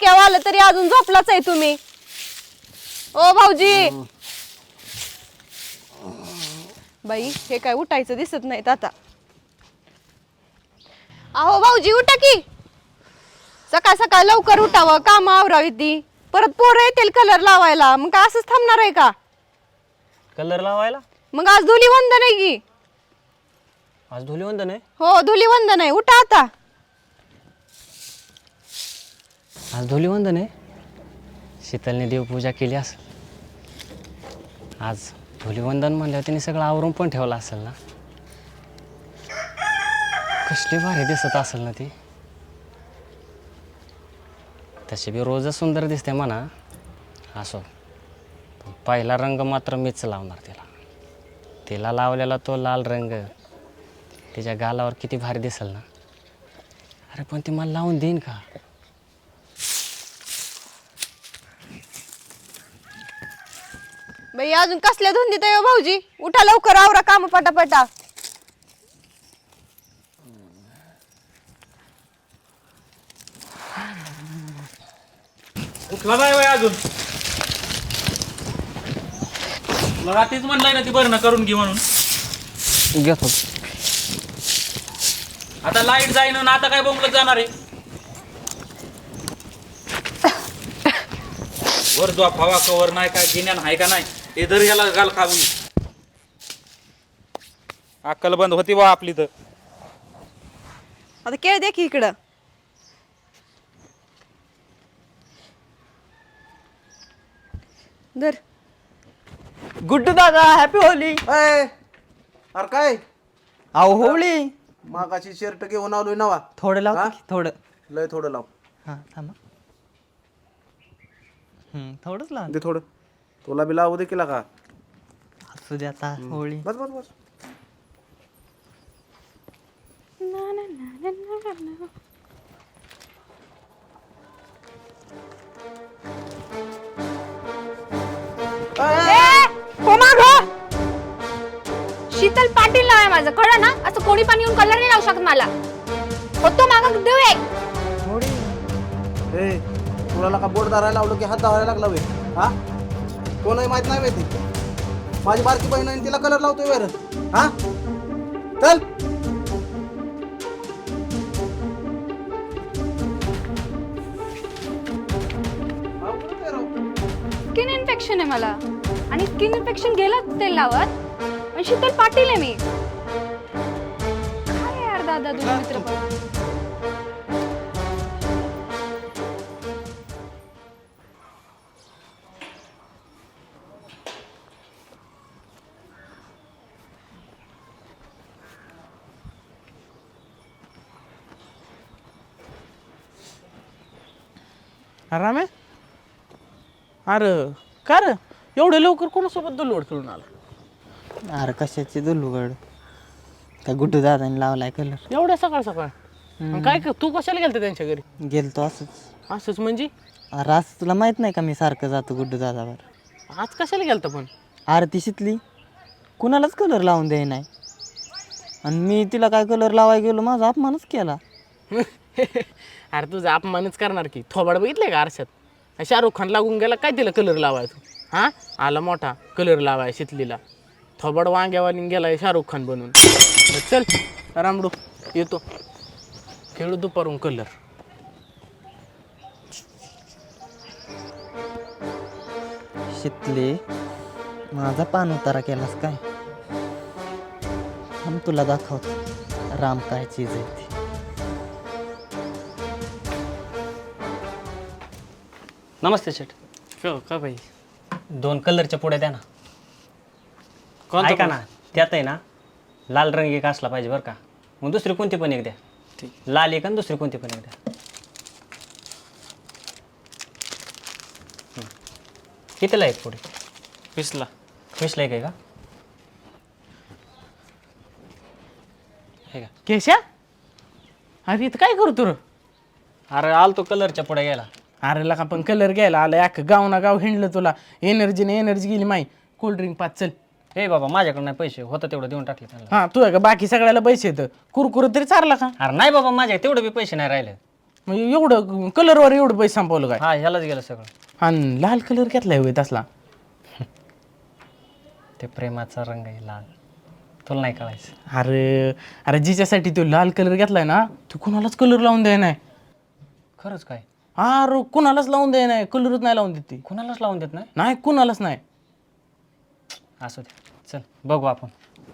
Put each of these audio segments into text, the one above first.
डोक्यावर आलं तरी अजून झोपलाच आहे तुम्ही. ओ भाऊजी. बाई हे काय उठायचं दिसत नाहीत आता. अहो भाऊजी उठा की. सकाळ सकाळ लवकर उठावं काम आवरावी ती. परत पोरं येतील कलर लावायला. मग काय असंच थांबणार आहे का? कलर लावायला? मग आज धुलीवंदन आहे की. आज धुलीवंदन आहे? हो धुलीवंदन आहे. उठा आता. आज धुलीवंदन आहे. शीतलने देवपूजा केली असेल. आज धुलीवंदन म्हणल्यावर तिने सगळं आवरून पण ठेवलं असेल ना? कसली भारी दिसत असेल ना ती? तशी बी रोजच सुंदर दिसते म्हणा. असो. पहिला रंग मात्र मीच लावणार तिला. तिला लावलेला तो लाल रंग तिच्या गालावर किती भारी दिसेल ना? अरे पण ती मला लावून देईन का? बाई अजून कसल्या धुंदीत आहे हो भाऊजी? उठा लवकर आवरा काम पटापटा. उठला नाही वय अजून. तुला रात्रीच म्हणलंय ना ती बरं ना करून घे म्हणून. घेतो. आता लाइट जाईन आणि आता काय बोंबलत जाणार आहे? वर जो फवा कवर नाही काय गिन्यान आहे का नाही? ते याला घाल खावी अक्कल बंद होती बा आपली तर. आता केळ दे की इकडं. धर. गुड्डू दादा हॅपी होली. अय अरे काय? अहो होळी मागाची शर्ट घेऊन आलोय नवा. थोडं लाव हा? थोडं. लय थोडं लाव. हां थांबा. हम्म, थोडंच लाव. दे थोडं. तुला बी लावू दे केला का असू दे आता होळी. बस बस बस. हो! शीतल पाटील नाव आहे माझं कळलं ना? असं कोणी पाणी येऊन कलर नाही लावू शकत मला. होतो माग देऊ एक. ए तुला का बोट धरायला लावलं की हात धरायला लागला वे हा? कोणही माहीत नाही माहिती. माझी बारकी बहीण आहे तिला कलर लावतोय वर हा? चल. स्किन इन्फेक्शन आहे मला. आणि स्किन इन्फेक्शन गेलं तेल लावत. पण शीतल पाटील आहे मी. काय यार दादा दोन मित्र पण? आहे अरे का रे? एवढे लवकर कोणासोबत दुलवड खेळून आला? अरे कशाची दुलुगड त्या गुड्डू दादाने लावलाय कलर एवढ्या सकाळ सकाळ? काय कर तू कशाला गेलता त्यांच्या घरी? गेलतो असंच. असंच म्हणजे? अरे असं तुला माहीत नाही का मी सारखं जातो गुड्डू दादावर? आज कशाला गेलता पण? अरे ती शितली. कुणालाच कलर लावून द्याय नाही. आणि मी तिला काय कलर लावायला गेलो माझा अपमानच केला. अरे तुझा अपमानच करणार की. थोबाड बघितलंय का आरशात? शाहरुख खान लागून गेला काय तिला कलर लावायचं? हां? आला मोठा कलर लावाय शितलीला. थोबाड वांग्यावानी गेलाय शाहरुख खान बनून. चल रामडू येतो. खेळू दुपारून कलर शितले माझा पान उतारा केलास काय? हम तुला दाखवतो. राम काय चीज आहे ती. नमस्ते शेठ. हो का भाई दोन कलरच्या पुढे द्या ना. कोणता ऐका ना त्यात आहे ना लाल रंग एक असला पाहिजे बरं का. मग दुसरी कोणती पण एक द्या. लाल एक आणि दुसरी कोणती पण एक द्या. हं. कितीला एक पुढे पिसला वीसला एक आहे का? हे का? केशा? अरे इथं काय करतो रे अरे आलतो कलरच्या पुढे गेला अरे लका पण कलर घ्यायला आलं अख्खं. गाव ना गाव हिंडलं तुला. एनर्जीने एनर्जी गेली माई. कोल्ड्रिंक पाच चल. हे बाबा माझ्याकडे नाही पैसे. होतं तेवढं देऊन टाकले त्यांना. हा तू आहे का? बाकी सगळ्याला पैसे येतं कुरकुर तरी चारला का? अरे नाही बाबा माझ्या तेवढं बी पैसे नाही राहिले. म्हणजे एवढं कलरवर एवढं पैसे संपवलं काय? हा ह्यालाच गेलं सगळं. आणि लाल कलर घेतलाय होय तसला. ते प्रेमाचा रंग आहे लाल. तुला नाही कळायचं. अरे अरे जिच्यासाठी तो लाल कलर घेतलाय ना तो कुणालाच कलर लावून द्याय नाही. खरंच काय? अरे कुणालाच लावून द्याय नाही कलरच नाही लावून देते कुणालाच लावून देत नाही? नाही कुणालाच नाही. असू दे. चल बघू आपण.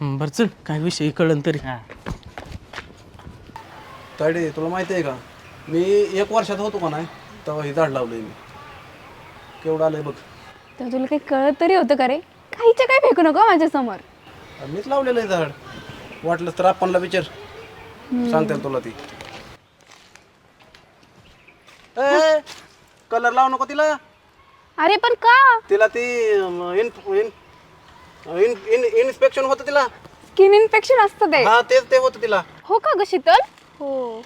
हं, बरं चल काय विषय कळन तरी. हा. तायडे तुला माहिती आहे का? मी एक वर्षात होतो का नाही तेव्हा हे झाड लावलंय मी. केवढं आलंय बघ. तर तुला काही कळत तरी होतं का रे? काहीच्या काय फेकू नको माझ्यासमोर मीच लावलेलं आहे झाड. वाटलं तर आपणला विचार. सांगते तुला ती. कलर लावू नको तिला. अरे पण का? तिला ती इन्स्पेक्शन होतं तिला. स्किन इन्फेक्शन असतं ते. हा तेच ते होतं तिला. हो का ग शीतल? हो.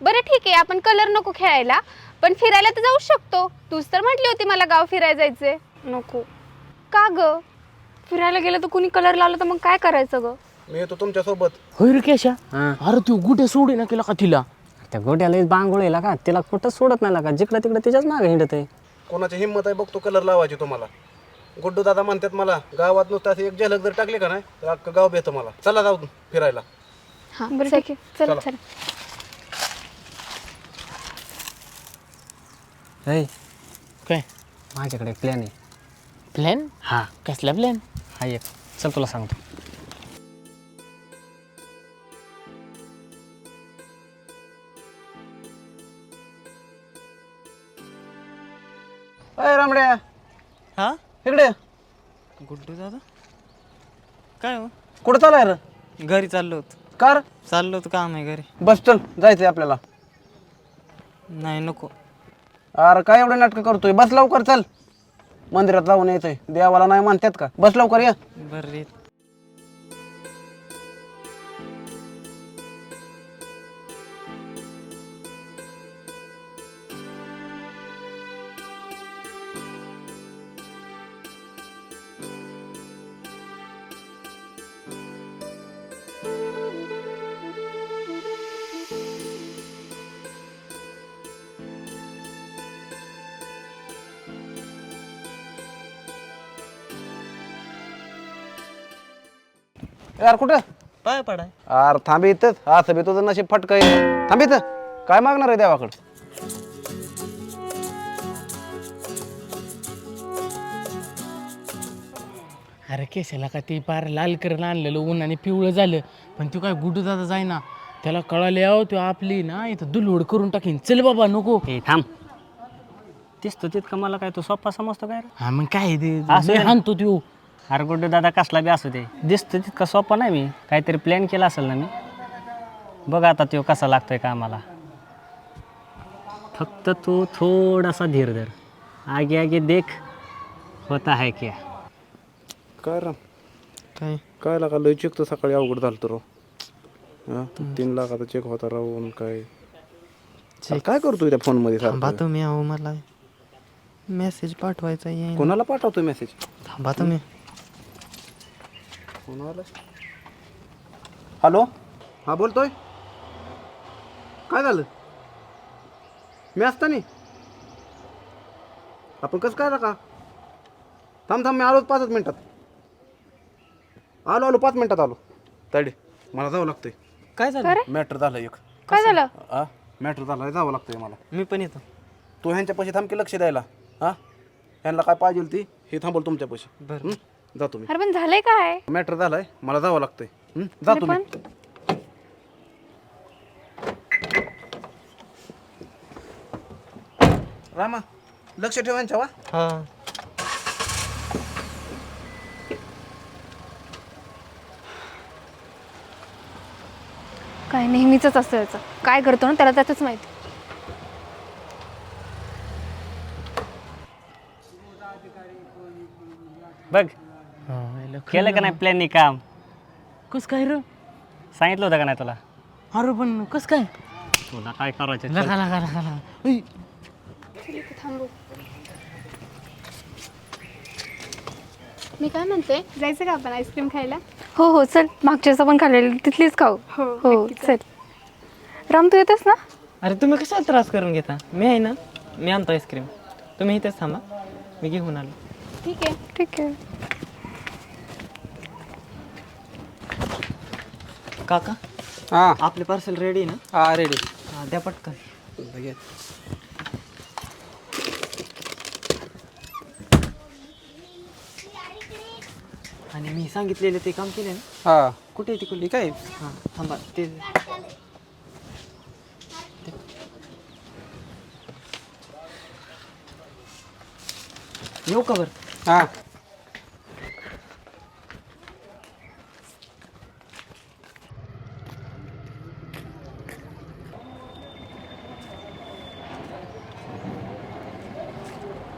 बरं ठीक आहे आपण कलर नको खेळायला. पण फिरायला तर जाऊ शकतो. तूच तर म्हटली होती मला गाव फिरायला जायचंय नको. का ग? फिरायला गेलं तर कुणी कलर लावला तर मग काय करायचं ग? मी येतो तुमच्यासोबत होय रे केशा हा. अरे तू गुटे सोडे ना केला का तिला? त्या गोट्याला बांगोळीला का तिला कुठं सोडत नाही का जिकडं तिकडं तिच्याच मागे हिंडत आहे कोणाची हिंमत आहे बघतो कलर लावायची तुम्हाला. गुड्डू दादा म्हणतात मला गावात नुसतं असं एक झलक जर टाकली का नाही तर अख्खं गाव भेटतं मला. चला जाऊ फिरायला. हा बरं ठीक आहे. चल चल. ऐ काय? माझ्याकडे प्लॅन आहे. प्लॅन हा. कसला प्लॅन हा एक. चल तुला सांगतो. अय रामड्या. हा? इकडे. गुड्डू दादा? काय हो? कुठं चालाय रे? घरी चाललो होतो. कार चाललो होतो काम आहे घरी. बस चल जायचंय आपल्याला. नाही नको. अरे काय एवढं नाटकं करतोय? बस लवकर चल. मंदिरात जाऊन यायचंय. देवाला नाही म्हणतात का? बस लवकर ये. बरं रे यार कुठं? पाय पडाय. अरे थांबी इथंच. असं बी तुझं नशीब फटकं आहे. थांबी इथं. काय मागणार आहे देवाकडं? अरे केसाला का ते पार लाल करून आणलेलं ऊन आणि पिवळं झालं. पण तू काय गुडू दादा जाय ना त्याला कळाले अहो तो आपली ना इथं दुलवड करून टाकीन. चल बाबा नको. हे थांब. दिसतो तितकं मला काय तू सोप्पा समजतो काय रे? हा मग काय ते? असं लय आहे. हाणतो त्यो. अरे गुड्डू दादा कसला बी असू दे. दिसतो तितकं सोपा नाही मी. काहीतरी प्लॅन केला असेल ना मी. बघ आता तो कसा लागतोय का आम्हाला फक्त तू थोडासा धीर धर. आगे आगे देख होता है क्या. काय राम काय? काय लागा लय चेक तर सकाळी अवघड झालं तर हा? तीन लाखाचा चेक होता राहून काय. अरे काय करतोय त्या फोनमध्ये थांबा सारखं? तुम्ही अहो मला मेसेज पाठवायचा येईन कोणाला पाठवतोय मेसेज थांबा तुम्ही. कोणाला हॅलो? हा बोलतोय. काय झालं? मी असतानी आपण कसं काय का थांब थांब मी आलो पाचच मिनिटात. आलो आलो पाच मिनिटात आलो. तायडे मला जावं लागतंय. काय झालं? मॅटर झालं एक. काय झालं? हा मॅटर झालं जावं लागतंय मला. मी पण येतो. तू ह्यांच्या पैसे थांब की लक्ष द्यायला. हा ह्यांना काय पाहिजे ती हे थांबवलं तुमच्या पैसे. बरं. जातो मी अरे पण झालंय काय? मॅटर झालाय. मला जावं लागतंय. हं? जातो मी रामा लक्ष ठेवा यांच्यावर हा. काय नेहमीच असतं याचं. काय करतो ना त्याला त्याचंच माहिती. बघ केलं का नाही प्लॅननी काम? कस काय रे? सांगितलं होतं का नाही तुला? अरे पण कस काय? तुला काय करायचं? चल. लगा लगा लगा लगा उई. मी काय म्हणते? जायचं का आपण आईस्क्रीम खायला? हो हो चल. मागच्या वेळेस आपण खाल्लेली. तिथलीच खाऊ. हो चल. राम तू येतोस ना? अरे तुम्ही कशाला त्रास करून घेता? मी आहे ना? मी आणतो आईस्क्रीम तुम्ही इथेच थांबा. मी घेऊन आलो. ठीक आहे. ठीक आहे. काका हां. आपले पार्सल रेडी ना? हां रेडी हा, द्या पटकन. आणि मी सांगितलेले ते काम केले ना? हां. कुठे आहे ती कुठली ठीक आहे. हां थांबा. ते येऊ का बरं? हां.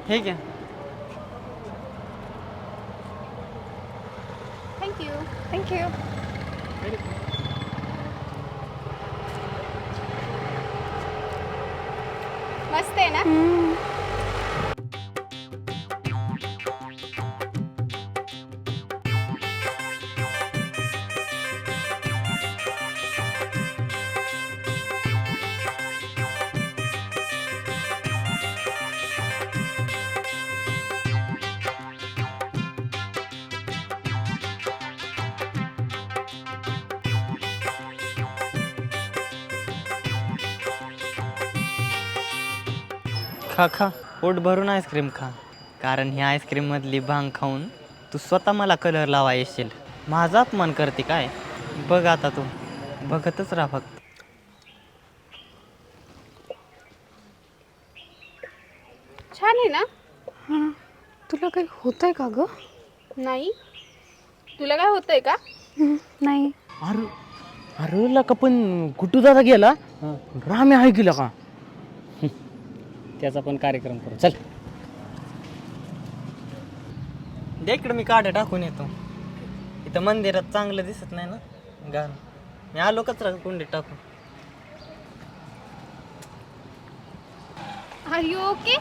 हे। घ्या थँक्यू थँक्यू मस्त खा खा. पोट भरून आईस्क्रीम खा. कारण ही आईस्क्रीममधली भांग खाऊन तू स्वतः मला कलर लावा येशील. माझा अपमान करते काय? बघ आता तू. बघतच राहा फक्त. छान आहे ना? तुला काही होतंय का ग? नाही. तुला काय होतंय का? नाही. अरे अरे लका पण कुठं दादा गेला? रामे आहे गेला का त्याचा पण कार्यक्रम करू. चल. दे इकडे मी काढ टाकून येतो. इथं मंदिरात चांगलं दिसत नाही ना? गाण मी आलो कचरा कुंडीत टाकून. आर यू ओके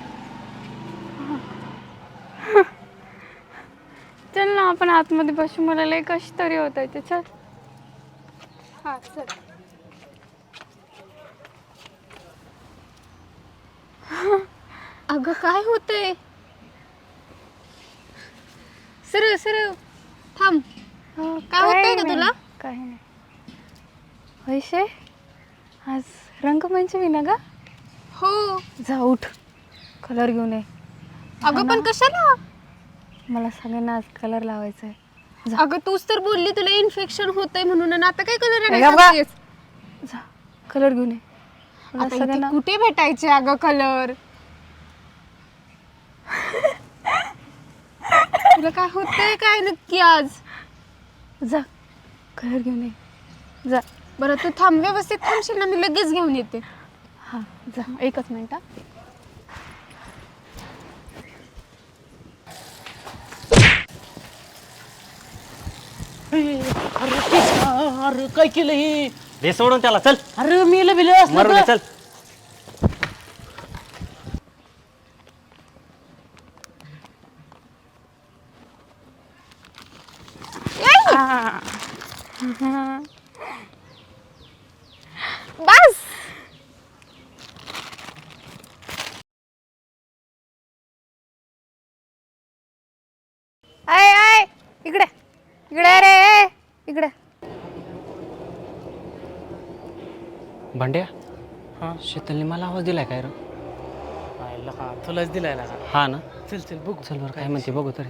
चल ना आपण आतमध्ये बसू. मला लय कशी तरी होत आहे ते. चल. हां चल. अगं काय होतंय? सरळ सरळ थांब. हो, काय होतंय का नाही, तुला? काही नाही. वैशे आज रंगमंचमी ना ग? हो. जा उठ. कलर घेऊन ये. अगं पण कशाला? मला सगळ्यांना आज कलर लावायचा आहे अगं तूच तर बोलली तुला इन्फेक्शन होतंय म्हणून आणि आता काय कलर गा. जा कलर घेऊन ये. सगळ्यांना कुठे भेटायचे अगं कलर तुला काय होतंय काय नक्की आज? जा कलर घेऊन ये. जा. बरं तू थांब व्यवस्थित थांबशील ना मी लगेच घेऊन येते. हां जा. एकच मिनिट हा. अरे अरे काय केलं हे? दे सोडून त्याला चल. अरे मेलं बिलं मरू दे चल. बस! आय आय इकडे. इकडे रे इकडे. भांड्या? हां. शीतलने मला आवाज दिलाय काय रे? तुलाच दिलाय का? हा ना. चल चल बघू. चल बरं काय म्हणते बघू तरी.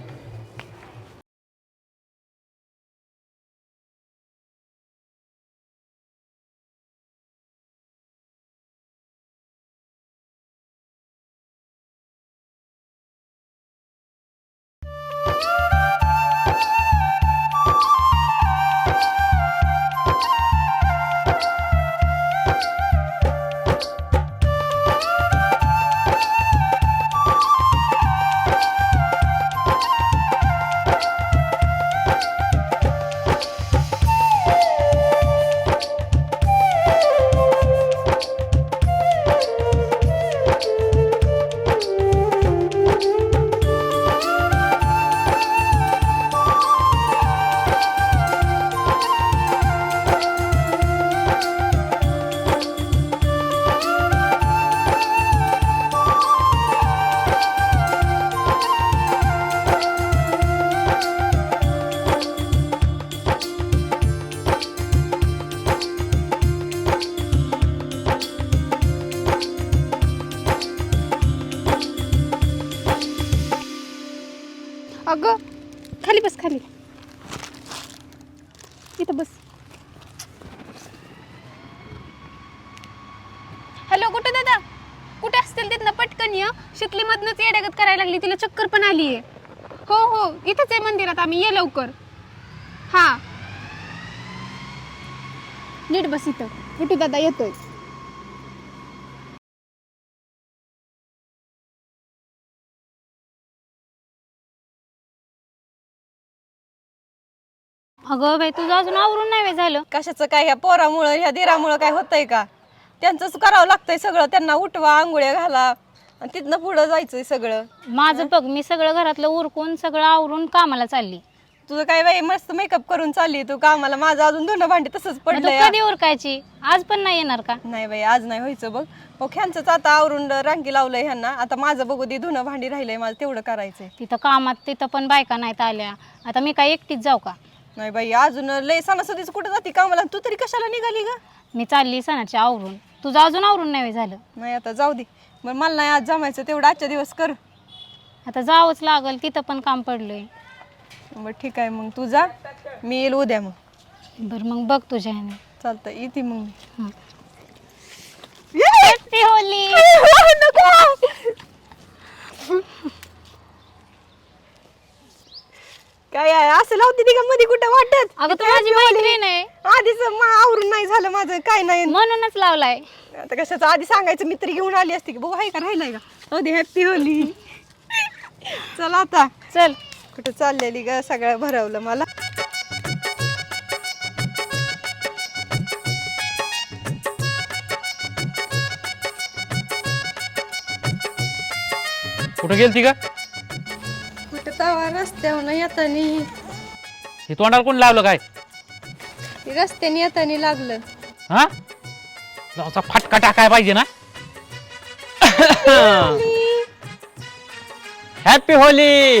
लागली तिला चक्कर पण आली आहे. हो हो इथंच आहे मंदिरात आम्ही ये लवकर. हा. नीट बस इथं. कुठे दादा येतोय. अगं बाई तुझं अजून आवरून नाही वेळ झालं. कशाचं काय ह्या पोरामुळं ह्या दिरामुळं काय होतंय का? त्यांचंच करावं लागतंय सगळं. त्यांना उठवा आंघोळ्या घाला. आणि तिथनं पुढं जायचंय सगळं. माझं बघ मी सगळं घरातलं उरकून सगळं आवरून कामाला चालली. तुझं काय बाई मस्त मेकअप करून चालली तू कामाला. माझं अजून धुणं भांडी तसंच मग तू पडलंय. कधी उरकायची? आज पण नाही येणार का? नाही बाई आज नाही व्हायचं बघ. हो ह्यांचंच आता आवरून रांगी लावलंय ह्यांना. आता माझं बघू दे धुणं भांडी राहिलंय माझं तेवढं करायचंय. तिथं कामात तिथं पण बायका नाहीत आल्या. आता मी काय एकटीच जाऊ का? नाही बाई अजून लय सणासुदीच कुठं जाते कामाला? तू तरी कशाला निघाली ग? मी चालली सणाच्या आवरून. तुझं अजून आवरून नाही झालं. नाही आता जाऊ दे. मग मला नाही आज जमायचं तेवढं आजच्या दिवस कर. आता जावंच लागल तिथं पण काम पडलंय. बरं ठीक आहे मग तू जा. मी येईल उद्या मग. बरं मग बघ तुझ्या ह्याने. चालतं येते मग मी. Happy Holy. काय आहे? असं लावते ती का मध्ये कुठं वाटत? अगं तू माझी मैत्रीण आहे. आधीच म- आवरून नाही झालं माझं काय नाही. म्हणूनच लावलाय. आता कशाचं? आधी सांगायचं मित्र घेऊन आली असती की बघू आहे का? राहिलाय का? अरे हॅपी होली. चला आता. चल. कुठं चाललेली ग? सगळं भरवलं मला. कुठं गेलती का कुठं तवा रस्त्यावर येतानी हे तोंडाला कोण लावलं काय? रस्त्याने येतानी लागलं. हा? जाऊचा फटका टाकाय पाहिजे ना. Happy Holy